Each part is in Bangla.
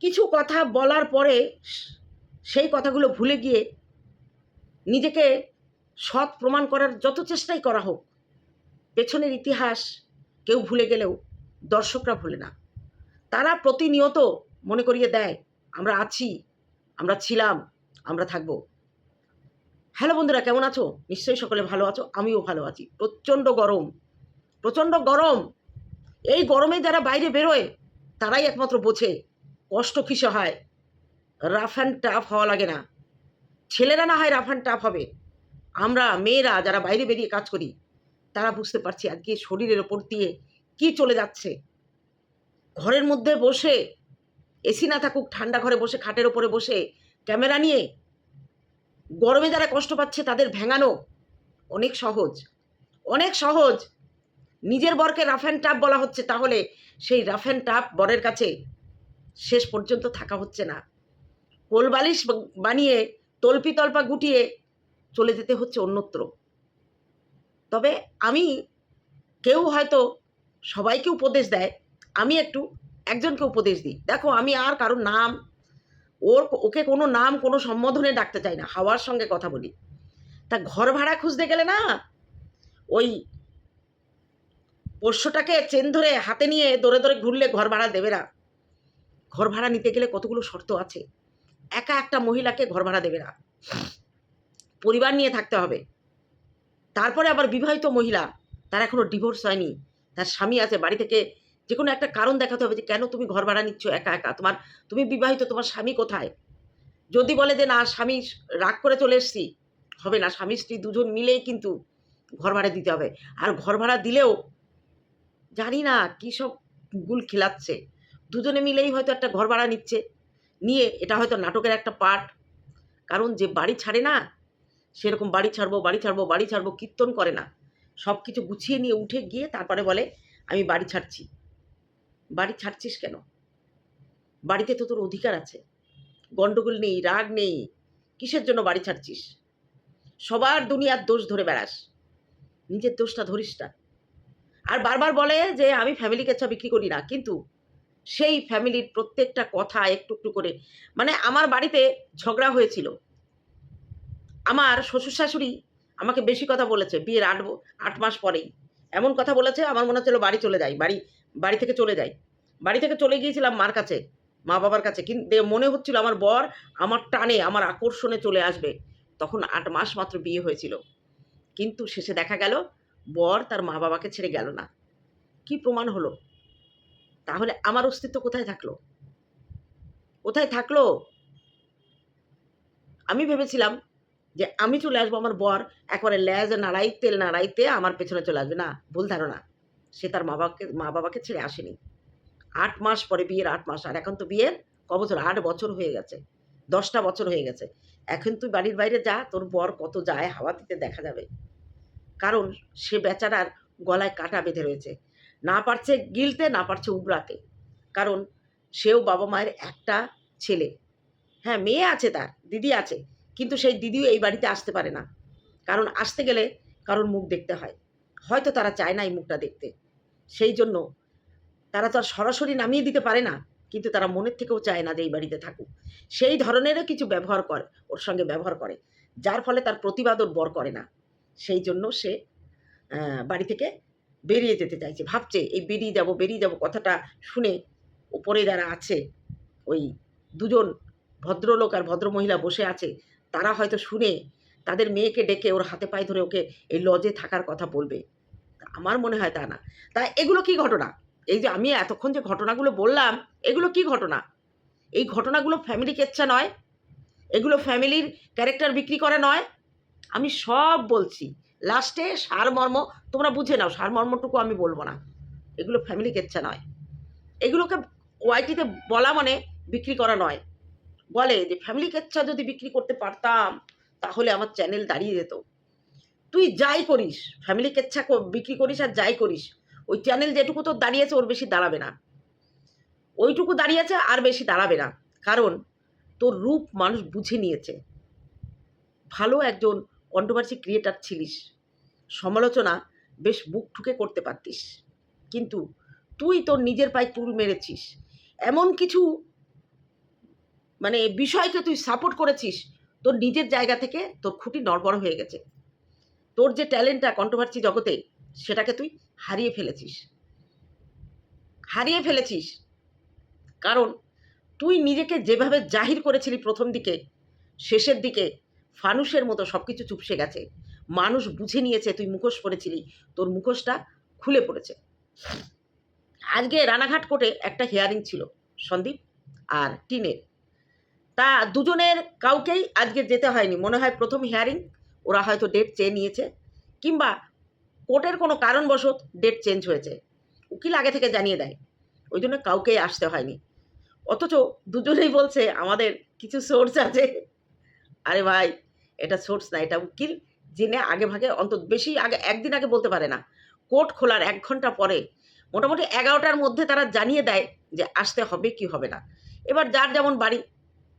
কিছু কথা বলার পরে সেই কথাগুলো ভুলে গিয়ে নিজেকে সৎ প্রমাণ করার যত চেষ্টাই করা হোক, পেছনের ইতিহাস কেউ ভুলে গেলেও দর্শকরা ভুলে না। তারা প্রতিনিয়ত মনে করিয়ে দেয়, আমরা আছি, আমরা ছিলাম, আমরা থাকব। হ্যালো বন্ধুরা, কেমন আছো? নিশ্চয়ই সকলে ভালো আছো, আমিও ভালো আছি। প্রচণ্ড গরম প্রচণ্ড গরম। এই গরমে যারা বাইরে বেরোয়, তারাই একমাত্র বোঝে কষ্ট কিসে হয়? রাফ অ্যান্ড টাফ হওয়া লাগে না। ছেলেরা না হয় রাফ অ্যান্ড টাফ হবে। আমরা মেয়েরা যারা বাইরে বেরিয়ে কাজ করি, তারা বুঝতে পারছি আজকে শরীরের ওপর দিয়ে কি চলে যাচ্ছে। ঘরের মধ্যে বসে এসি না থাকুক, ঠান্ডা ঘরে বসে, খাটের ওপরে বসে, ক্যামেরা নিয়ে গরমে যারা কষ্ট পাচ্ছে তাদের ভেঙানো অনেক সহজ। অনেক সহজ। নিজের বরকে রাফ অ্যান্ড টাফ বলা হচ্ছে, তাহলে সেই রাফ অ্যান্ড টাফ বরের কাছে শেষ পর্যন্ত থাকা হচ্ছে না। কোলবালিশ বানিয়ে তল্পি তল্পা গুটিয়ে চলে যেতে হচ্ছে অন্যত্র। তবে আমি কেউ হয়তো সবাইকে উপদেশ দেয়, আমি একটু একজনকে উপদেশ দিই। দেখো, আমি আর কারোর নাম, ওর ওকে কোনো নাম, কোনো সম্বোধনে ডাকতে চাই না, হাওয়ার সঙ্গে কথা বলি। তা ঘর ভাড়া খুঁজতে গেলে না, ওই পোষ্যটাকে চেন ধরে হাতে নিয়ে দৌড়ে দৌড়ে ঘুরলে ঘর ভাড়া দেবে না। ঘর ভাড়া নিতে গেলে কতগুলো শর্ত আছে? একা একটা মহিলাকে ঘর ভাড়া দেবে না। পরিবার নিয়ে থাকতে হবে। তারপরে আবার বিবাহিত মহিলা, তার এখনও ডিভোর্স হয়নি, তার স্বামী আছে, বাড়ি থেকে যে কোনো একটা কারণ দেখাতে হবে যে কেন তুমি ঘর ভাড়া নিচ্ছ একা একা? তোমার, তুমি বিবাহিত, তোমার স্বামী কোথায়? যদি বলে যে না, স্বামী রাগ করে চলে এসছি, হবে না, স্বামী, স্ত্রী দুজন মিলেই কিন্তু ঘর ভাড়া দিতে হবে। আর ঘর ভাড়া দিলেও জানি না কী সব গুল খেলাচ্ছে। দুজনে মিলেই হয়তো একটা ঘর ভাড়া নিচ্ছে। নিয়ে এটা হয়তো নাটকের একটা পার্ট কারণ যে বাড়ি ছাড়ে না, সেরকম বাড়ি ছাড়বো বাড়ি ছাড়বো বাড়ি ছাড়বো, কীর্তন করে না। সব কিছু গুছিয়ে নিয়ে উঠে গিয়ে তারপরে বলে, আমি বাড়ি ছাড়ছি। বাড়ি ছাড়ছিস কেন? বাড়িতে তো তোর অধিকার আছে। গণ্ডগোল নেই, রাগ নেই। কিসের জন্য বাড়ি ছাড়ছিস? সবার দুনিয়ার দোষ ধরে বেড়াস। নিজের দোষটা ধরিস না। আর বারবার বলে যে, আমি ফ্যামিলি কেচ্ছা বিক্রি করি না। কিন্তু সেই ফ্যামিলির প্রত্যেকটা কথা একটু একটু করে। মানে আমার বাড়িতে ঝগড়া হয়েছিল। আমার শ্বশুর শাশুড়ি আমাকে বেশি কথা বলেছে বিয়ের আট আট মাস পরেই। এমন কথা বলেছে, আমার মনে হচ্ছিল বাড়ি চলে যাই বাড়ি বাড়ি থেকে চলে যাই বাড়ি থেকে চলে গিয়েছিলাম মার কাছে, মা বাবার কাছে। কিন্তু মনে হচ্ছিল আমার বর আমার টানে, আমার আকর্ষণে চলে আসবে। তখন আট মাস মাত্র বিয়ে হয়েছিল। কিন্তু শেষে দেখা গেল, বর তার মা বাবাকে ছেড়ে গেল না। কি প্রমাণ হলো? তাহলে আমার অস্তিত্ব কোথায় থাকল? কোথায় থাকল? আমি ভেবেছিলাম যে আমি চলে আসব আমার বর, একবারে ল্যাজ নাড়াই, তেল নাড়াইতে আমার পেছনে চলে আসবে। না, ভুল ধারণা। সে তার মা বাবাকে মা বাবাকে ছেড়ে আসেনি। আট মাস পরে বিয়ের আট মাস, আর এখন তো বিয়ের ক বছর? আট বছর হয়ে গেছে। দশটা বছর হয়ে গেছে। এখন তুই বাড়ির বাইরে যা, তোর বর কত যায়, হাওয়া দিতে দেখা যাবে। কারণ সে বেচারার গলায় কাটা বেঁধে রয়েছে। না পারছে গিলতে, না পারছে উবড়াতে কারণ সেও বাবা মায়ের একটা ছেলে। হ্যাঁ মেয়ে আছে তার, দিদি আছে। কিন্তু সেই দিদিও এই বাড়িতে আসতে পারে না। কারণ আসতে গেলে কারোর মুখ দেখতে হয়। হয়তো তারা চায় না এই মুখটা দেখতে। সেই জন্য তারা তো আর সরাসরি নামিয়ে দিতে পারে না। কিন্তু তারা মনের থেকেও চায় না যে এই বাড়িতে থাকুক। সেই ধরনেরও কিছু ব্যবহার করে, ওর সঙ্গে ব্যবহার করে। যার ফলে তার প্রতিবাদ ওর বর করে না। সেই জন্য সে বাড়ি থেকে বেরিয়ে যেতে চাইছে, ভাবছে এই বেরিয়ে যাব বেরিয়ে যাব কথাটা শুনে ওপরে যারা আছে, ওই দুজন ভদ্রলোক আর ভদ্রমহিলা বসে আছে, তারা হয়তো শুনে তাদের মেয়েকে ডেকে ওর হাতে পায়ে ধরে ওকে এই লজে থাকার কথা বলবে। আমার মনে হয় তা না। তা এগুলো কি ঘটনা? এই যে আমি এতক্ষণ যে ঘটনাগুলো বললাম, এগুলো কি ঘটনা? এই ঘটনাগুলো ফ্যামিলি কেচ্ছা নয়? এগুলো ফ্যামিলির ক্যারেক্টার বিক্রি করা নয়? আমি সব বলছি। লাস্টে সারমর্ম, তোমরা বুঝে নাও, সারমর্মটুকু আমি বলব না। এগুলো ফ্যামিলি কেচ্ছা নয়। এগুলোকে ওয়াইটিতে বলা মানে বিক্রি করা নয়। বলে যে ফ্যামিলি কেচ্ছা যদি বিক্রি করতে পারতাম, তাহলে আমার চ্যানেল দাঁড়িয়ে যেত। তুই যাই করিস ফ্যামিলি কেচ্ছা বিক্রি করিস আর যাই করিস, ওই চ্যানেল যেটুকু তোর দাঁড়িয়েছে, ওর বেশি দাঁড়াবে না। ওইটুকু দাঁড়িয়েছে আর বেশি দাঁড়াবে না। কারণ তোর রূপ মানুষ বুঝে নিয়েছে। ভালো একজন কন্ট্রোভার্সি ক্রিয়েটার ছিলিস। সমালোচনা বেশ বুক ঠুকে করতে পারতিস। কিন্তু তুই তোর নিজের পায়ে চুল মেরেছিস। এমন কিছু মানে বিষয়কে তুই সাপোর্ট করেছিস, তোর নিজের জায়গা থেকে তোর খুঁটি নড়বড় হয়ে গেছে। তোর যে ট্যালেন্টটা কন্ট্রোভার্সি জগতে, সেটাকে তুই হারিয়ে ফেলেছিস। হারিয়ে ফেলেছিস। কারণ তুই নিজেকে যেভাবে জাহির করেছিলি প্রথম দিকে, শেষের দিকে ফানুষের মতো সব কিছু চুপসে গেছে। মানুষ বুঝে নিয়েছে, তুই মুখোশ পরেছিলি। তোর মুখোশটা খুলে পড়েছে। আজকে রানাঘাট কোর্টে একটা হিয়ারিং ছিল, সন্দীপ আর টিনের। তা দুজনের কাউকেই আজকে যেতে হয়নি। মনে হয় প্রথম হিয়ারিং ওরা হয়তো ডেট চেয়ে নিয়েছে, কিংবা কোর্টের কোনো কারণবশত ডেট চেঞ্জ হয়েছে। উকিল আগে থেকে জানিয়ে দেয়, ওই জন্য কাউকেই আসতে হয়নি। অথচ দুজনেই বলছে, আমাদের কিছু সোর্স আছে। আরে ভাই এটা সোর্স না, এটা উকিল জেনে আগে ভাগে অন্তত বেশি আগে, একদিন আগে বলতে পারে না। কোর্ট খোলার এক ঘণ্টা পরে মোটামুটি এগারোটার মধ্যে তারা জানিয়ে দেয় যে আসতে হবে কি হবে না। এবার যার যেমন বাড়ি,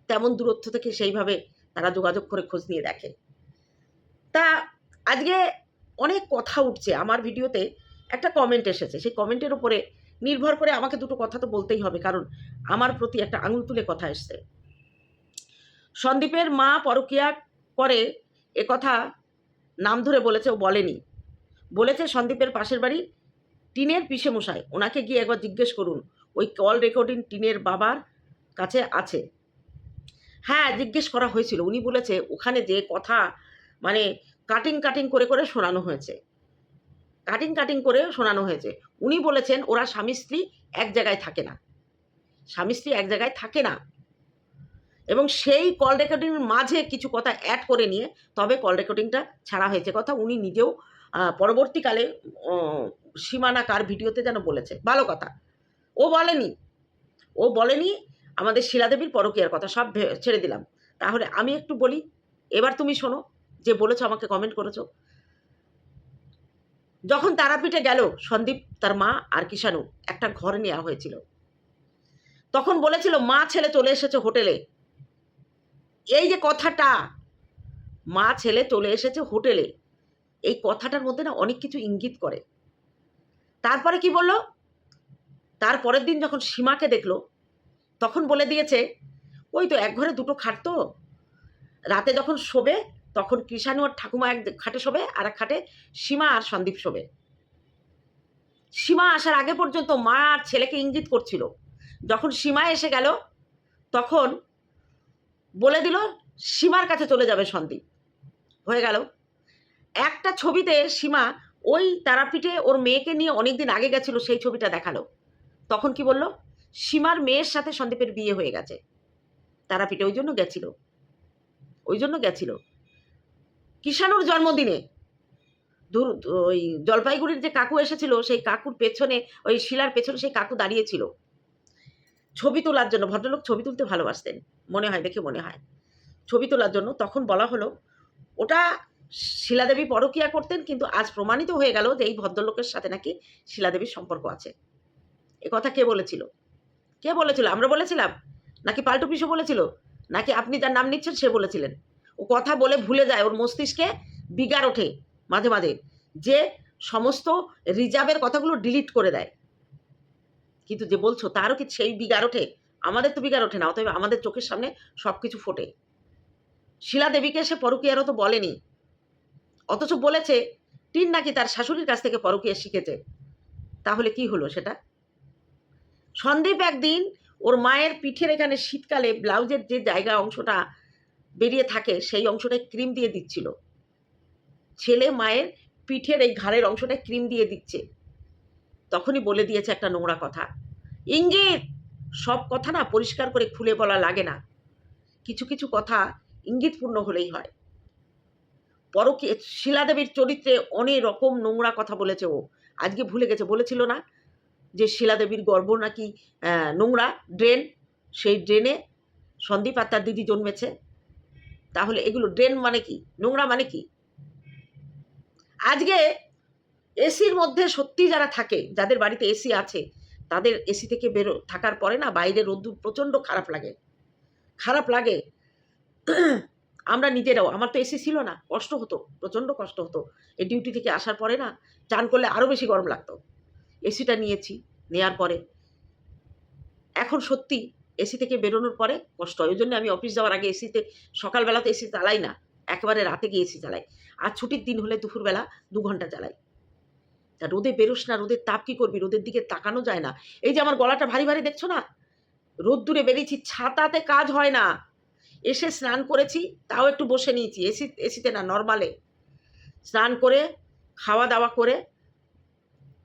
তেমন দূরত্ব থেকে সেইভাবে তারা যোগাযোগ করে খোঁজ নিয়ে দেখে। তা আজকে অনেক কথা উঠছে। আমার ভিডিওতে একটা কমেন্ট এসেছে। সেই কমেন্টের উপরে নির্ভর করে আমাকে দুটো কথা তো বলতেই হবে, কারণ আমার প্রতি একটা আঙুল তুলে কথা এসছে। সন্দীপের মা পরকিয়া এ কথা নাম ধরে বলেছে, ও বলেনি। বলেছে সন্দীপের পাশের বাড়ি টিনের পিসে মশাই ওনাকে গিয়ে একবার জিজ্ঞেস করুন, ওই কল রেকর্ডিং টিনের বাবার কাছে আছে? হ্যাঁ জিজ্ঞেস করা হয়েছিল। উনি বলেছে, ওখানে যে কথা মানে কাটিং কাটিং করে করে শোনানো হয়েছে। কাটিং কাটিং করে শোনানো হয়েছে। উনি বলেছেন, ওরা স্বামী, স্ত্রী এক জায়গায় থাকে না। স্বামী, স্ত্রী এক জায়গায় থাকে না। এবং সেই কল রেকর্ডিংয়ের মাঝে কিছু কথা অ্যাড করে নিয়ে তবে কল রেকর্ডিংটা ছাড়া হয়েছে কথা উনি নিজেও পরবর্তীকালে সীমানা কার ভিডিওতে যেন বলেছে। ভালো কথা। ও বলেনি। ও বলেনি, আমাদের শিলাদেবীর পরকীয়ার কথা সব ছেড়ে দিলাম। তাহলে আমি একটু বলি, এবার তুমি শোনো যে বলেছ, আমাকে কমেন্ট করেছ। যখন তারাপীঠে গেল, সন্দীপ, তার মা আর কিষাণু একটা ঘর নেওয়া হয়েছিল। তখন বলেছিল, মা, ছেলে চলে এসেছে হোটেলে। এই যে কথাটা, মা ছেলে চলে এসেছে হোটেলে, এই কথাটার মধ্যে না অনেক কিছু ইঙ্গিত করে। তারপরে কি বলল? তারপরের দিন যখন সীমাকে দেখল, তখন বলে দিয়েছে, ওই তো এক ঘরে দুটো খাট তো। রাতে যখন শোবে, তখন কৃষাণু আর ঠাকুমা এক খাটে শোবে আর এক খাটে সীমা আর সন্দীপ শোবে। সীমা আসার আগে পর্যন্ত মা আর ছেলেকে ইঙ্গিত করছিল। যখন সীমা এসে গেল, তখন বলে দিল, সীমার কাছে চলে যাবে সন্দীপ। হয়ে গেল। একটা ছবিতে সীমা ওই তারাপীঠে ওর মেয়েকে নিয়ে অনেকদিন আগে গেছিল, সেই ছবিটা দেখাল। তখন কি বলল, সীমার মেয়ের সাথে সন্দীপের বিয়ে হয়ে গেছে। তারাপীঠে ওই জন্য গেছিল। ওই জন্য গেছিল। কিষাণুর জন্মদিনে। দূর ওই জলপাইগুড়ির যে কাকু এসেছিল, সেই কাকুর পেছনে, ওই শিলার পেছনে সেই কাকু দাঁড়িয়েছিল ছবি তোলার জন্য, ভদ্রলোক ছবি তুলতে ভালোবাসতেন। মনে হয়, দেখে মনে হয়। ছবি তোলার জন্য তখন বলা হলো, ওটা শিলাদেবী পরকিয়া করতেন, কিন্তু আজ প্রমাণিত হয়ে গেল যে এই ভদ্রলোকের সাথে নাকি শিলাদেবীর সম্পর্ক আছে। এ কথা কে বলেছিল? কে বলেছিল? আমরা বলেছিলাম? নাকি পাল্টু পিসু বলেছিল? নাকি আপনি যার নাম নিচ্ছেন সে বলেছিলেন? ও কথা বলে ভুলে যায়, ওর মস্তিষ্কে বিগার ওঠে মাঝে মাঝে, যে সমস্ত রিজার্ভের কথাগুলো ডিলিট করে দেয়। কিন্তু যে বলছো, তারও কি সেই বিগার ওঠে? আমাদের তো বিগার ওঠে না, অতএব আমাদের চোখের সামনে সব কিছু ফোটে। শিলা দেবীকে সে পরকীয়ারও তো বলেনি। অথচ বলেছে, টিন নাকি তার শাশুড়ির কাছ থেকে পরকীয়া শিখেছে। তাহলে কি হলো সেটা? সন্দীপ একদিন ওর মায়ের পিঠের এখানে শীতকালে ব্লাউজের যে জায়গা অংশটা বেরিয়ে থাকে, সেই অংশটায় ক্রিম দিয়ে দিচ্ছিল। ছেলে মায়ের পিঠের এই ঘাড়ের অংশটায় ক্রিম দিয়ে দিচ্ছে। তখনই বলে দিয়েছে একটা নোংরা কথা। ইঙ্গিত! সব কথা না পরিষ্কার করে খুলে বলা লাগে না। কিছু কিছু কথা ইঙ্গিতপূর্ণ হলেই হয়। পরকে শিলাদেবীর চরিত্রে অনেক রকম নোংরা কথা বলেছে ও। আজকে ভুলে গেছে, বলেছিল না যে শিলাদেবীর গর্ব নাকি নোংরা ড্রেন? সেই ড্রেনে সন্দীপ আর তার দিদি জন্মেছে। তাহলে এগুলো ড্রেন মানে কি? নোংরা মানে কি? আজকে এসির মধ্যে সত্যি যারা থাকে, যাদের বাড়িতে এসি আছে তাদের এসি থেকে বেরো থাকার পরে না বাইরে রোদ্দুর প্রচণ্ড খারাপ লাগে। খারাপ লাগে। আমরা নিজেরাও, আমার তো এসি ছিল না, কষ্ট হতো, প্রচণ্ড কষ্ট হতো। এই ডিউটি থেকে আসার পরে না চান করলে আরও বেশি গরম লাগতো। এসিটা নিয়েছি, নেয়ার পরে। এখন সত্যি এসি থেকে বেরোনোর পরে কষ্ট হয়। ওই জন্য আমি অফিস যাওয়ার আগে এসিতে সকালবেলা তো এসি চালাই না, একেবারে রাতে গিয়ে এসি চালাই। আর ছুটির দিন হলে দুপুরবেলা দু ঘণ্টা চালাই। রোদে বেরোস না, রোদের তাপ কী করবি? রোদের দিকে তাকানো যায় না। এই যে আমার গলাটা ভারী ভারী, দেখছ না? রোদ্দুরে বেরিয়েছি, ছাতাতে কাজ হয় না। এসে স্নান করেছি, তাও একটু বসে নিয়েছি। এসি, এসিতে না, নর্মালে। স্নান করে খাওয়া দাওয়া করে,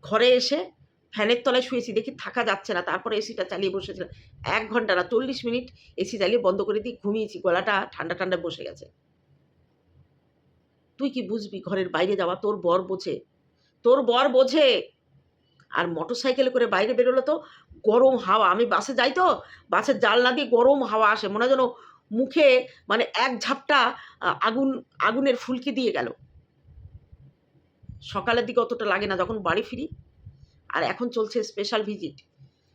ঘরে এসে ফ্যানের তলায় শুয়েছি, দেখি থাকা যাচ্ছে না। তারপরে এসিটা চালিয়ে বসেছিলাম। এক ঘণ্টা না, চল্লিশ মিনিট এসি চালিয়ে বন্ধ করে দিয়ে ঘুমিয়েছি। গলাটা ঠান্ডা ঠান্ডা বসে গেছে। তুই কি বুঝবি, ঘরের বাইরে যাওয়া তোর বর বোঝে। তোর বর বোঝে। আর মোটর সাইকেলে করে বাইরে বেরোলে তো গরম হাওয়া। আমি বাসে যাই তো, বাসের জানলা দিয়ে গরম হাওয়া আসে। মনে যেন মুখে মানে এক ঝাপটা আগুন, আগুনের ফুলকি দিয়ে গেল। সকালের দিকে অতটা লাগে না যখন বাড়ি ফিরি। আর এখন চলছে স্পেশাল ভিজিট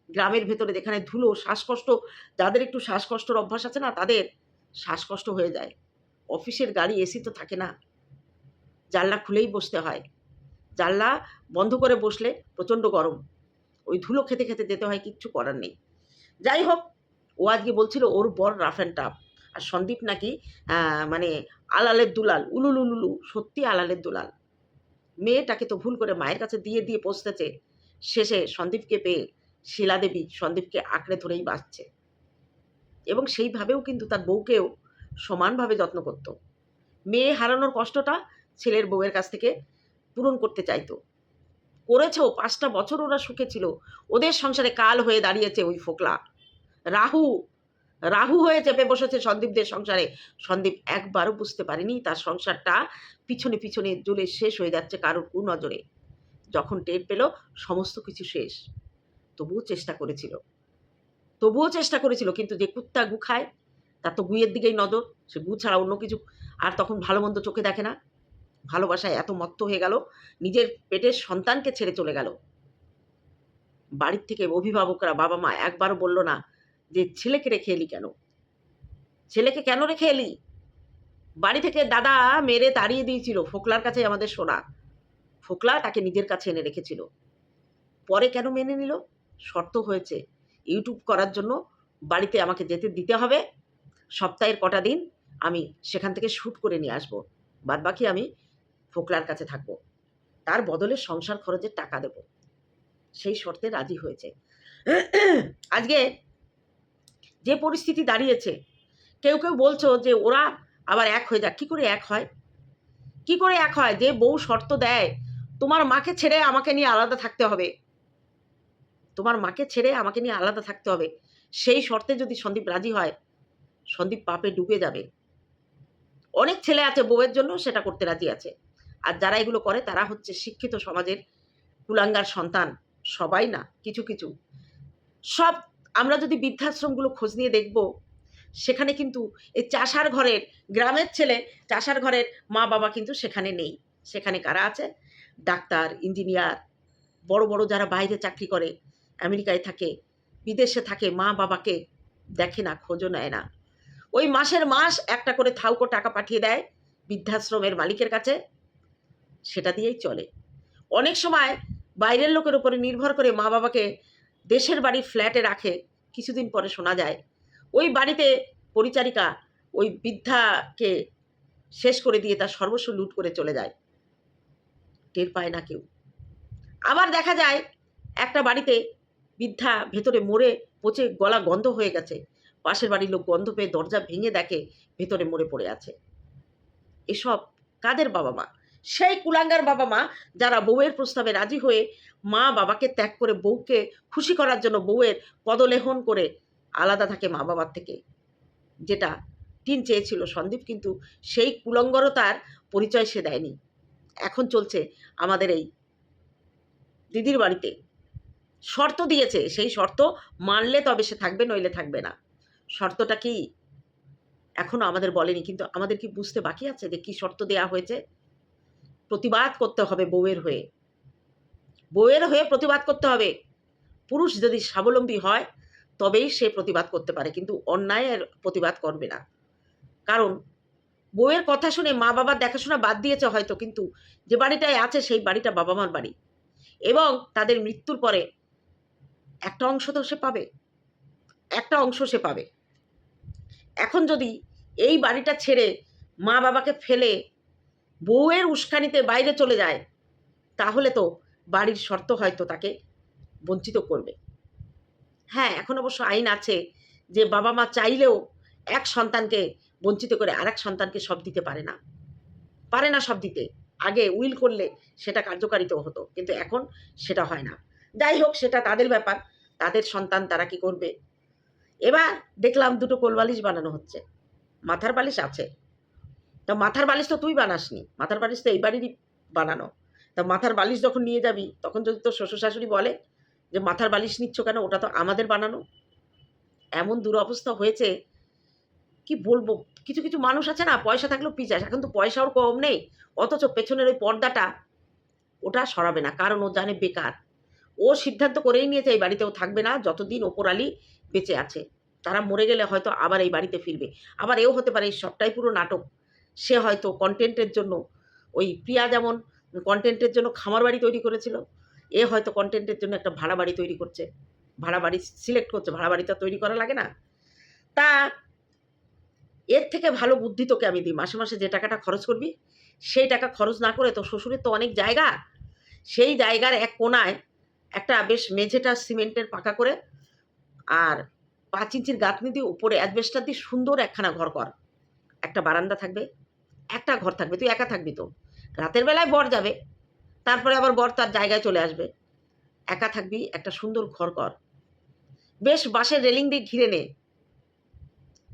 গ্রামের ভেতরে যেখানে ধুলো, শ্বাসকষ্ট, যাদের একটু শ্বাসকষ্টর অভ্যাস আছে না, তাদের শ্বাসকষ্ট হয়ে যায়। অফিসের গাড়ি, এসি তো থাকে না। জানলা খুলেই বসতে হয়। জানলা বন্ধ করে বসলে প্রচণ্ড গরম। ওই ধুলো খেতে খেতে যেতে হয়, কিচ্ছু করার নেই। যাই হোক, ও আজকে বলছিল ওর বর রাফ অ্যান্ড টাফ। আর সন্দীপ নাকি মানে আলালের দুলাল উলুল উলুলু সত্যি আলালের দুলাল। মেয়েটাকে তো ভুল করে মায়ের কাছে দিয়ে দিয়ে পৌঁছতেছে শেষে সন্দীপকে পেয়ে শিলাদেবী সন্দীপকে আঁকড়ে ধরেই বাঁচছে। এবং সেইভাবেও কিন্তু তার বউকেও সমানভাবে যত্ন করত। মেয়ে হারানোর কষ্টটা ছেলের বউয়ের কাছ থেকে পূরণ করতে চাইতো। করেছেও পাঁচটা বছর ওরা সুখে ছিল। ওদের সংসারে কাল হয়ে দাঁড়িয়েছে ওই ফোকলা। রাহু রাহু হয়ে চেপে বসেছে সন্দীপদের সংসারে। সন্দীপ একবারও বুঝতে পারেনি তার সংসারটা পিছনে পিছনে জ্বলে শেষ হয়ে যাচ্ছে কারোর কুনজরে যখন টের পেল সমস্ত কিছু শেষ। তবুও চেষ্টা করেছিল। তবুও চেষ্টা করেছিল, কিন্তু যে কুত্তা গু খায় তার তো গুয়ের দিকেই নজর। সে গু ছাড়া অন্য কিছু। আর তখন ভালো মন্দ চোখে দেখে না। ভালোবাসায় এত মত্ত হয়ে গেল, নিজের পেটের সন্তানকে ছেড়ে চলে গেল। বাড়ির থেকে অভিভাবকরা বাবা মা একবারও বলল না যে, ছেলেকে রেখে এলি কেন? ছেলেকে কেন রেখে এলি? বাড়ি থেকে দাদা মেরে তাড়িয়ে দিয়েছিল, ফোকলার কাছে আমাদের সোনা। ফোকলা তাকে নিজের কাছে এনে রেখেছিল। পরে কেন মেনে নিল? শর্ত হয়েছে, ইউটিউব করার জন্য বাড়িতে আমাকে যেতে দিতে হবে। সপ্তাহের কটা দিন আমি সেখান থেকে শ্যুট করে নিয়ে আসব। বাদ বাকি আমি ফোকলার কাছে থাকব। তার বদলে সংসার খরচের টাকা দেব। সেই শর্তে রাজি হয়েছে। আজকে যে পরিস্থিতি দাঁড়িয়েছে, কেউ কেউ বলছো যে ওরা আবার এক হয়ে যাক। কী করে এক হয়? কি করে এক হয়? যে বউ শর্ত দেয়, তোমার মাকে ছেড়ে আমাকে নিয়ে আলাদা থাকতে হবে। তোমার মাকে ছেড়ে আমাকে নিয়ে আলাদা থাকতে হবে। সেই শর্তে যদি সন্দীপ রাজি হয়, সন্দীপ পাপে ডুবে যাবে। অনেক ছেলে আছে বউয়ের জন্য সেটা করতে রাজি আছে। আর যারা এগুলো করে, তারা হচ্ছে শিক্ষিত সমাজের কুলাঙ্গার সন্তান। সবাই না, কিছু কিছু। সব আমরা যদি বৃদ্ধাশ্রমগুলো খোঁজ নিয়ে দেখব, সেখানে কিন্তু এই চাষার ঘরের গ্রামের ছেলে, চাষার ঘরের মা বাবা কিন্তু সেখানে নেই। সেখানে কারা আছে? ডাক্তার, ইঞ্জিনিয়ার, বড় বড় যারা বাইরে চাকরি করে, আমেরিকায় থাকে, বিদেশে থাকে, মা বাবাকে দেখে না, খোঁজও নেয় না। ওই মাসের মাস একটা করে থাউকো টাকা পাঠিয়ে দেয় বৃদ্ধাশ্রমের মালিকের কাছে। সেটা দিয়েই চলে। অনেক সময় বাইরের লোকের উপরে নির্ভর করে মা বাবাকে দেশের বাড়ির ফ্ল্যাটে রাখে, কিছুদিন পরে শোনা যায়, ওই বাড়িতে পরিচারিকা ওই বৃদ্ধাকে শেষ করে দিয়ে তার সর্বস্ব লুট করে চলে যায়। টের পায় না কেউ। আবার দেখা যায়, একটা বাড়িতে বৃদ্ধা ভেতরে মরে পচে গলা গন্ধ হয়ে গেছে, পাশের বাড়ির লোক গন্ধ পেয়ে দরজা ভেঙে দেখে ভেতরে মরে পড়ে আছে। এসব কাদের বাবা মা? সেই কুলাঙ্গার বাবা মা যারা বউয়ের প্রস্তাবে রাজি হয়ে মা বাবাকে ত্যাগ করে বউকে খুশি করার জন্য বউয়ের পদলেহন করে আলাদা থাকে মা বাবার থেকে। যেটা টিন চেয়েছিল সন্দীপ, কিন্তু সেই কুলঙ্গরতার পরিচয় সে দেয়নি। এখন চলছে আমাদের এই দিদির বাড়িতে। শর্ত দিয়েছে, সেই শর্ত মানলে তবে সে থাকবে, নইলে থাকবে না। শর্তটা কি? এখনও আমাদের বলেনি, কিন্তু আমাদের কি বুঝতে বাকি আছে যে কি শর্ত দেয়া হয়েছে? প্রতিবাদ করতে হবে বউয়ের হয়ে। বউয়ের হয়ে প্রতিবাদ করতে হবে। পুরুষ যদি স্বাবলম্বী হয়, তবেই সে প্রতিবাদ করতে পারে, কিন্তু অন্যায়ের প্রতিবাদ করবে না। কারণ, বউয়ের কথা শুনে মা বাবার দেখাশোনা বাদ দিয়েছে হয়তো, কিন্তু যে বাড়িটায় আছে সেই বাড়িটা বাবা মার বাড়ি। এবং তাদের মৃত্যুর পরে একটা অংশ তো সে পাবে। একটা অংশ সে পাবে। এখন যদি এই বাড়িটা ছেড়ে মা বাবাকে ফেলে বউয়ের উস্কানিতে বাইরে চলে যায়, তাহলে তো বাড়ির শর্ত হয়তো তাকে বঞ্চিত করবে। হ্যাঁ এখন অবশ্য আইন আছে যে বাবা মা চাইলেও এক সন্তানকে বঞ্চিত করে আরেক সন্তানকে সব দিতে পারে না। পারে না সব দিতে। আগে উইল করলে সেটা কার্যকারিত হতো, কিন্তু এখন সেটা হয় না। যাই হোক, সেটা তাদের ব্যাপার, তাদের সন্তান তারা কি করবে? এবার দেখলাম দুটো কোলবালিশ বানানো হচ্ছে, মাথার বালিশ আছে। তা মাথার বালিশ তো তুই বানাসনি। মাথার বালিশ তো এই বাড়িরই বানানো। তা মাথার বালিশ যখন নিয়ে যাবি, তখন যদি তোর শ্বশুর শাশুড়ি বলে যে মাথার বালিশ নিচ্ছ কেন, ওটা তো আমাদের বানানো। এমন দুরবস্থা হয়েছে, কি বলব? কিছু কিছু মানুষ আছে না, পয়সা থাকলেও পিচাস এখন তো পয়সাও কম নেই, অথচ পেছনের ওই পর্দাটা ওটা সরাবে না, কারণ ও জানে বেকার। ও সিদ্ধান্ত করেই নিয়েছে, এই বাড়িতেও থাকবে না, যতদিন ওপর আলী বেঁচে আছে। তারা মরে গেলে হয়তো আবার এই বাড়িতে ফিরবে। আবার এও হতে পারে এই সবটাই পুরো নাটক। সে হয়তো কন্টেন্টের জন্য, ওই প্রিয়া যেমন কন্টেন্টের জন্য খামার বাড়ি তৈরি করেছিল, এ হয়তো কন্টেন্টের জন্য একটা ভাড়া বাড়ি তৈরি করছে। ভাড়া বাড়ি সিলেক্ট করছে, ভাড়া বাড়ি বাড়িটা তৈরি করা লাগে না? তা এর থেকে ভালো বুদ্ধি তোকে আমি দিই। মাসে মাসে যে টাকাটা খরচ করবি, সেই টাকা খরচ না করে তো শ্বশুরের তো অনেক জায়গা। সেই জায়গার এক কোনায় একটা বেশ মেঝেটা সিমেন্টের পাকা করে আর পাঁচ ইঞ্চির গাঁথনি দিয়ে উপরে অ্যাডভেস্টার দিয়ে সুন্দর একখানা ঘর কর। একটা বারান্দা থাকবে। একটা ঘর থাকবে, তুই একা থাকবি তো। রাতের বেলায় বর যাবে, তারপরে আবার বর তার জায়গায় চলে আসবে। একা থাকবি, একটা সুন্দর ঘর কর। বেশ, বাঁশের রেলিং দিয়ে ঘিরে নে।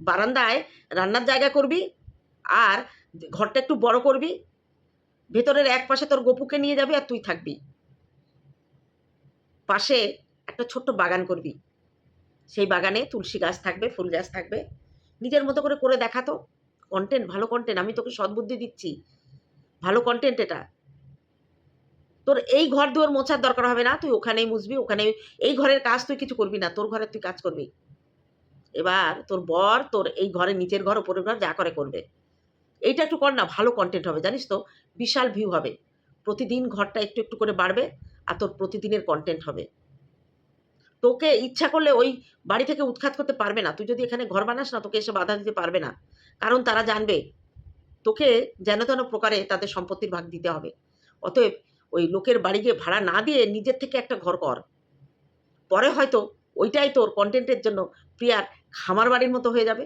বারান্দায় রান্নার জায়গা করবি, আর ঘরটা একটু বড় করবি। ভেতরের এক পাশে তোর গপুকে নিয়ে যাবি আর তুই থাকবি। পাশে একটা ছোট্ট বাগান করবি। সেই বাগানে তুলসী গাছ থাকবে, ফুল গাছ থাকবে। নিজের মতো করে করে দেখাতো কন্টেন্ট ভালো কন্টেন্ট আমি তোকে সদ্বুদ্ধি দিচ্ছি। ভালো কন্টেন্ট এটা। তোর এই ঘর দুয়ার মোছার দরকার হবে না, তুই ওখানেই মুছবি ওখানে এই ঘরের কাজ তুই কিছু করবি না, তোর ঘরে তুই কাজ করবি। এবার তোর বর তোর এই ঘরে নিচের ঘর ওপরের ঘর যা করে করবে। এইটা একটু কর না, ভালো কন্টেন্ট হবে, জানিস তো? বিশাল ভিউ হবে। প্রতিদিন ঘরটা একটু একটু করে বাড়বে আর তোর প্রতিদিনের কন্টেন্ট হবে। তোকে ইচ্ছা করলে ওই বাড়ি থেকে উৎখাত করতে পারবে না। তুই যদি এখানে ঘর বানাস না, তোকে এসে বাধা দিতে পারবে না। কারণ তারা জানবে তোকে যেন তেন প্রকারে তাদের সম্পত্তির ভাগ দিতে হবে। অতএব ওই লোকের বাড়ি গিয়ে ভাড়া না দিয়ে নিজের থেকে একটা ঘর কর। পরে হয়তো ওইটাই তোর কন্টেন্টের জন্য প্রিয়ার খামার বাড়ির মতো হয়ে যাবে।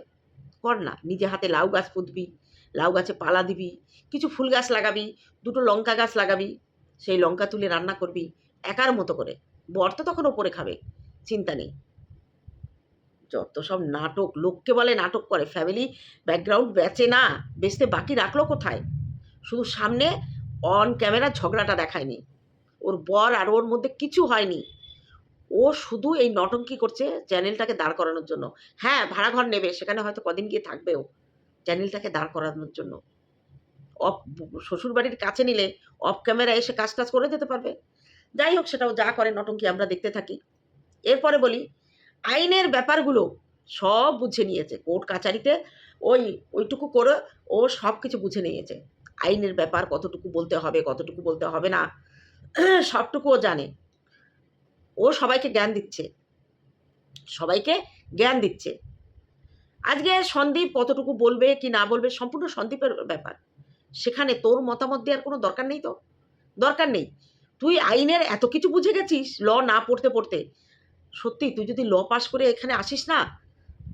কর না, নিজে হাতে লাউ গাছ পুঁতবি, লাউ গাছে পালা দিবি, কিছু ফুল গাছ লাগাবি, দুটো লঙ্কা গাছ লাগাবি, সেই লঙ্কা তুলে রান্না করবি একার মতো করে। বর তো তখন ওপরে খাবে, চিন্তা নেই। যত সব নাটক, লোককে বলে নাটক করে ফ্যামিলি ব্যাকগ্রাউন্ড বেচে না, বেচতে বাকি রাখল কোথায়? শুধু সামনে অন ক্যামেরা ঝগড়াটা দেখায়নি। ওর বর আর ওর মধ্যে কিছু হয়নি। ও শুধু এই নটঙ্কি করছে? চ্যানেলটাকে দাঁড় করানোর জন্য। হ্যাঁ ভাড়া ঘর নেবে, সেখানে হয়তো কদিন গিয়ে থাকবেও চ্যানেলটাকে দাঁড় করানোর জন্য। অফ শ্বশুর বাড়ির কাছে নিলে অফ ক্যামেরা এসে কাজ টাজ করে যেতে পারবে। যাই হোক, সেটাও যা করে নটঙ্কি আমরা দেখতে থাকি। এরপরে বলি আইনের ব্যাপারগুলো সব বুঝে নিয়েছে। কোর্ট কাচারিতে ওই, ওইটুকু করে ও সব কিছু বুঝে নিয়েছে। আইনের ব্যাপার কতটুকু বলতে হবে, কতটুকু বলতে হবে না, সবটুকু ও জানে। ও সবাইকে জ্ঞান দিচ্ছে। সবাইকে জ্ঞান দিচ্ছে। আজকে সন্দীপ কতটুকু বলবে, কি না বলবে, সম্পূর্ণ সন্দীপের ব্যাপার। সেখানে তোর মতামত দেওয়ার কোনো দরকার নেই তো? দরকার নেই। তুই আইনের এত কিছু বুঝে গেছিস, ল না পড়তে পড়তে। সত্যি, তুই যদি ল পাস করে এখানে আসিস না,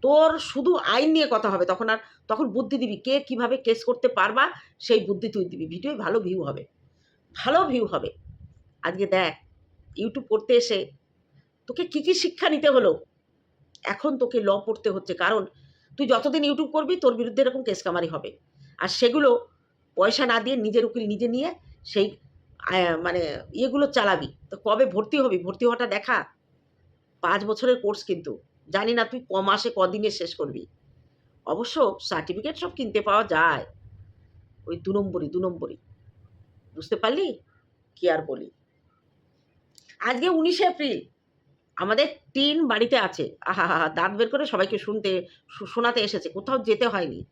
তোর শুধু আইন নিয়ে কথা হবে, তখন আর, তখন বুদ্ধি দিবি কে কীভাবে কেস করতে পারবা, সেই বুদ্ধি তুই দিবি। ভিডিওয় ভালো ভিউ হবে, ভালো ভিউ হবে। আজকে দেখ ইউটিউব পড়তে এসে তোকে কী কী শিক্ষা নিতে হলো? এখন তোকে ল পড়তে হচ্ছে, কারণ তুই যতদিন ইউটিউব করবি, তোর বিরুদ্ধে এরকম কেস কামারি হবে। আর সেগুলো পয়সা না দিয়ে নিজের উকিল নিজে নিয়ে সেই মানে ইয়েগুলো চালাবি। তো কবে ভর্তি হবি? ভর্তি হওয়াটা দেখা। পাঁচ বছরের কোর্স কিন্তু। জানি না তুই ক মাসে কদিনে শেষ করবি। অবশ্য সার্টিফিকেট সব কিনতে পাওয়া যায়। ওই দু নম্বরই দু নম্বরই। বুঝতে পারলি? কি আর বলি? আজকে উনিশে এপ্রিল। আমাদের টিন বাড়িতে আছে। আহা, হা দাঁত বের করে সবাইকে শুনতে শোনাতে এসেছে। কোথাও যেতে হয়নি।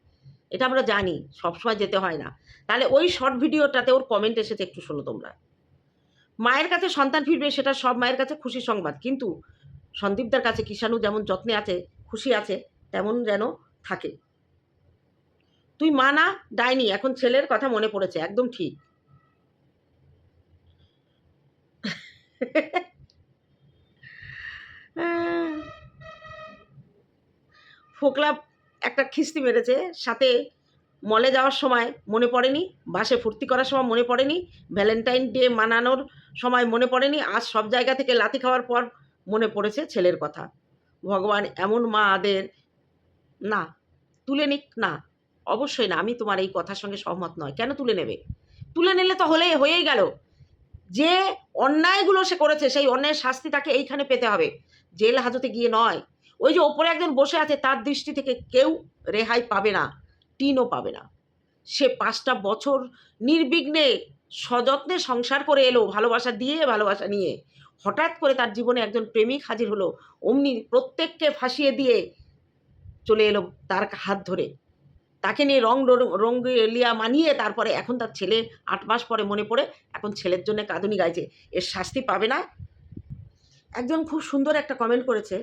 এটা আমরা জানি, সবসময় যেতে হয় না। তাহলে ওই শর্ট ভিডিওটাতে ওর কমেন্ট এসেছে, একটু শোনো তোমরা। মায়ের কাছে সন্তান ফিরবে, সেটা সব মায়ের কাছে খুশি সংবাদ। কিন্তু সন্দীপদার কাছে কিষাণু যেমন যত্নে আছে, খুশি আছে, তেমন যেন থাকে। তুই মা না, ডাইনি, এখন ছেলের কথা মনে পড়েছে, একদম ঠিক। ফোকলা একটা খিস্তি মেরেছে, সাথে মলে যাওয়ার সময় মনে পড়েনি, বাসে ফুর্তি করার সময় মনে পড়েনি, ভ্যালেন্টাইন ডে মানানোর সময় মনে পড়েনি, আজ সব জায়গা থেকে লাথি খাওয়ার পর মনে পড়েছে ছেলের কথা। ভগবান এমন মা মাদের না, তুলে নিক না। অবশ্যই না, আমি তোমার এই কথার সঙ্গে সহমত নয়। কেন তুলে নেবে? তুলে নিলে তো হলেই, হয়েই গেল। যে অন্যায়গুলো সে করেছে, সেই অন্যায়ের শাস্তি তাকে এইখানে পেতে হবে। জেল হাজতে গিয়ে নয়। ওই যে ওপরে একজন বসে আছে, তার দৃষ্টি থেকে কেউ রেহাই পাবে না, টিনও পাবে না। সে পাঁচটা বছর নির্বিঘ্নে সযত্নে সংসার করে এলো, ভালোবাসা দিয়ে, ভালোবাসা নিয়ে। হঠাৎ করে তার জীবনে একজন প্রেমিক হাজির হলো, অমনি প্রত্যেককে ফাঁসিয়ে দিয়ে চলে এলো তার হাত ধরে। তাকে নিয়ে রং রঙ্গলিয়া মানিয়ে তারপরে এখন তার ছেলে আট মাস পরে মনে পড়ে, এখন ছেলের জন্য কাঁদুনি গাইছে। এর শাস্তি পাবে না? একজন খুব সুন্দর একটা কমেন্ট করেছে।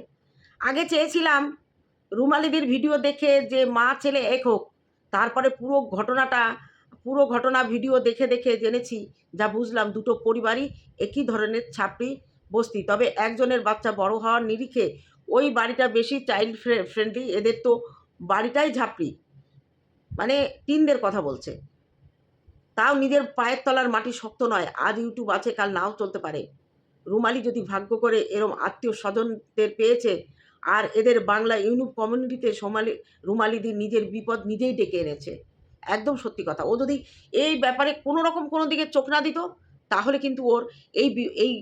আগে চেয়েছিলাম রুমালিদির ভিডিও দেখে যে মা ছেলে এক হোক, তারপরে পুরো ঘটনাটা পুরো ঘটনা ভিডিও দেখে দেখে জেনেছি, যা বুঝলাম দুটো পরিবারই একই ধরনের ছাপড়ি বস্তি। তবে একজনের বাচ্চা বড় হওয়ার নিরিখে ওই বাড়িটা বেশি চাইল্ড ফ্রেন্ডলি এদের তো বাড়িটাই ঝাপড়ি। মানে তিনদের কথা বলছে। তাও নিজের পায়ের তলার মাটি শক্ত নয়, আজ ইউটিউব আছে, কাল নাও চলতে পারে। রুমালি যদি ভাগ্য করে এরম আত্মীয় স্বজনদের পেয়েছে, আর এদের বাংলা ইউনিক কমিউনিটিতে সোমালি রুমালিদি নিজের বিপদ নিজেই ডেকে এনেছে। একদম সত্যি কথা। ও যদি এই ব্যাপারে কোনো রকম কোনো দিকে চোখ না দিত, তাহলে কিন্তু ওর এই এই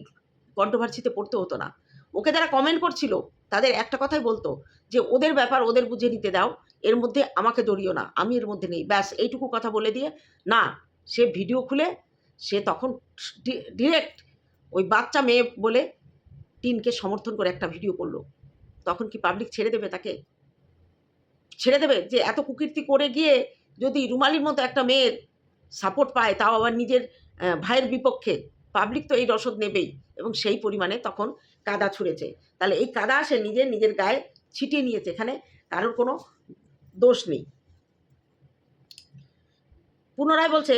কন্ট্রোভার্সিতে পড়তে হতো না। ওকে যারা কমেন্ট করছিল, তাদের একটা কথাই বলতো, যে ওদের ব্যাপার ওদের বুঝে নিতে দাও, এর মধ্যে আমাকে জড়িও না, আমি এর মধ্যে নেই। ব্যাস, এইটুকু কথা বলে দিয়ে, না, সে ভিডিও খুলে, সে তখন ডিরেক্ট ওই বাচ্চা মেয়ে বলে টিনকে সমর্থন করে একটা ভিডিও করল। তখন কি পাবলিক ছেড়ে দেবে তাকে? ছেড়ে দেবে যে এত কুকীর্তি করে গিয়ে যদি রুমালির মতো একটা মেয়ের সাপোর্ট পায়, তাও আবার নিজের ভাইয়ের বিপক্ষে পাবলিক তো এই রসদ নেবেই এবং সেই পরিমাণে তখন কাদা ছুঁড়েছে। তাহলে এই কাদা সে নিজের নিজের গায়ে ছিটিয়ে নিয়েছে, এখানে কারোর কোনো দোষ নেই। পুনরায় বলছে,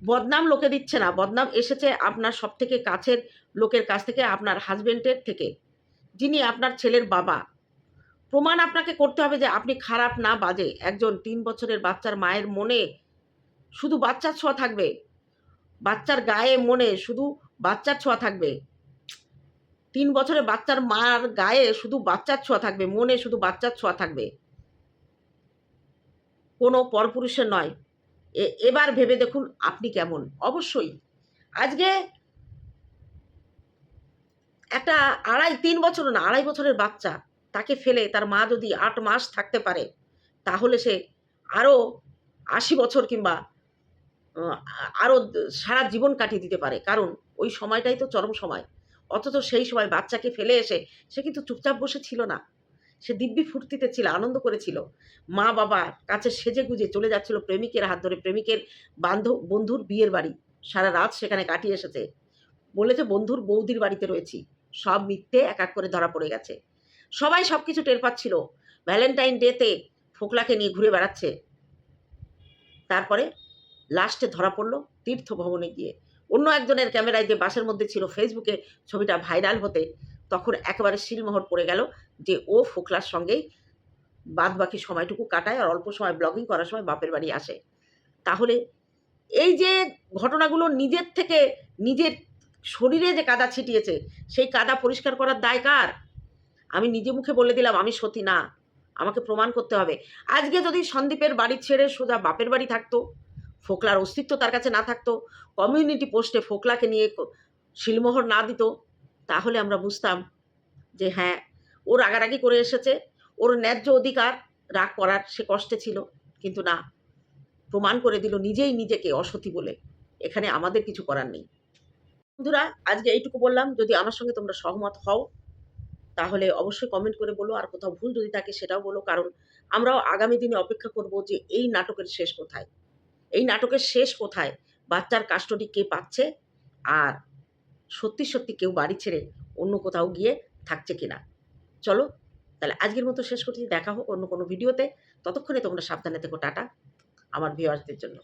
বদনাম লোকে দিচ্ছে না, বদনাম এসেছে আপনার সব থেকে কাছের লোকের কাছ থেকে, আপনার হাজবেন্ডের থেকে, যিনি আপনার ছেলের বাবা। প্রমাণ আপনাকে করতে হবে যে আপনি খারাপ না বাজে। একজন তিন বছরের বাচ্চার মায়ের মনে শুধু বাচ্চার ছোঁয়া থাকবে। বাচ্চার গায়ে মনে শুধু বাচ্চার ছোঁয়া থাকবে। তিন বছরের বাচ্চার মার গায়ে শুধু বাচ্চার ছোঁয়া থাকবে, মনে শুধু বাচ্চার ছোঁয়া থাকবে। কোনো পরপুরুষের নয়। এবার ভেবে দেখুন আপনি কেমন। অবশ্যই। আজকে একটা আড়াই, তিন বছর না, আড়াই বছরের বাচ্চা। তাকে ফেলে তার মা যদি আট মাস থাকতে পারে, তাহলে সে আরও আশি বছর কিংবা আরও সারা জীবন কাটিয়ে দিতে পারে। কারণ ওই সময়টাই তো চরম সময়। অথচ সেই সময় বাচ্চাকে ফেলে এসে সে কিন্তু চুপচাপ বসে ছিল না। সে দিব্যি ফুর্তিতে ছিল, আনন্দ করেছিল। মা বাবার কাছে সেজে গুজে চলে যাচ্ছিল প্রেমিকের হাত ধরে, প্রেমিকের বান্ধব, বন্ধুর বিয়ের বাড়ি। সারা রাত সেখানে কাটিয়ে এসেছে। বলেছে, বন্ধুর বৌদির বাড়িতে রয়েছি। সব মিথ্যে এক এক করে ধরা পড়ে গেছে। সবাই সব কিছু টের পাচ্ছিল। ভ্যালেন্টাইন ডেতে ফোকলাকে নিয়ে ঘুরে বেড়াচ্ছে। তারপরে লাস্টে ধরা পড়ল তীর্থ ভবনে গিয়ে। অন্য একজনের ক্যামেরায় যে বাসের মধ্যে ছিল ফেসবুকে ছবিটা ভাইরাল হতে, তখন একেবারে শিলমোহর পড়ে গেল যে ও ফোকলার সঙ্গেই বাদ বাকি সময়টুকু কাটায় আর অল্প সময় ব্লগিং করার সময় বাপের বাড়ি আসে। তাহলে এই যে ঘটনাগুলো নিজের থেকে নিজের শরীরে যে কাদা ছিটিয়েছে, সেই কাদা পরিষ্কার করার দায় কার? আমি নিজে মুখে বলে দিলাম, আমি সতী না। আমাকে প্রমাণ করতে হবে। আজকে যদি সন্দীপের বাড়ি ছেড়ে সোজা বাপের বাড়ি থাকতো, ফোকলার অস্তিত্ব তার কাছে না থাকতো কমিউনিটি পোস্টে ফোকলাকে নিয়ে শিলমোহর না দিত, তাহলে আমরা বুঝতাম যে হ্যাঁ ও রাগারাগি করে এসেছে, ওর ন্যায্য অধিকার রাগ করার সে কষ্টে ছিল, কিন্তু না। প্রমাণ করে দিল নিজেই নিজেকে অসতী বলে। এখানে আমাদের কিছু করার নেই। বন্ধুরা, আজকে এইটুকু বললাম। যদি আমার সঙ্গে তোমরা সহমত হও তাহলে অবশ্যই কমেন্ট করে বলো। আর কোথাও ভুল যদি থাকে সেটাও বলো। কারণ আমরাও আগামী দিনে অপেক্ষা করব যে এই নাটকের শেষ কোথায়? এই নাটকের শেষ কোথায়? বাচ্চার কাস্টডি কে পাচ্ছে? আর সত্যি সত্যি কেউ বাড়ি ছেড়ে অন্য কোথাও গিয়ে থাকছে কিনা? চলো, তাহলে আজকের মতো শেষ করছি। দেখা হোক অন্য কোনো ভিডিওতে ততক্ষণে তোমরা সাবধানে থেকো। টাটা, আমার ভিউয়ার্সদের জন্য।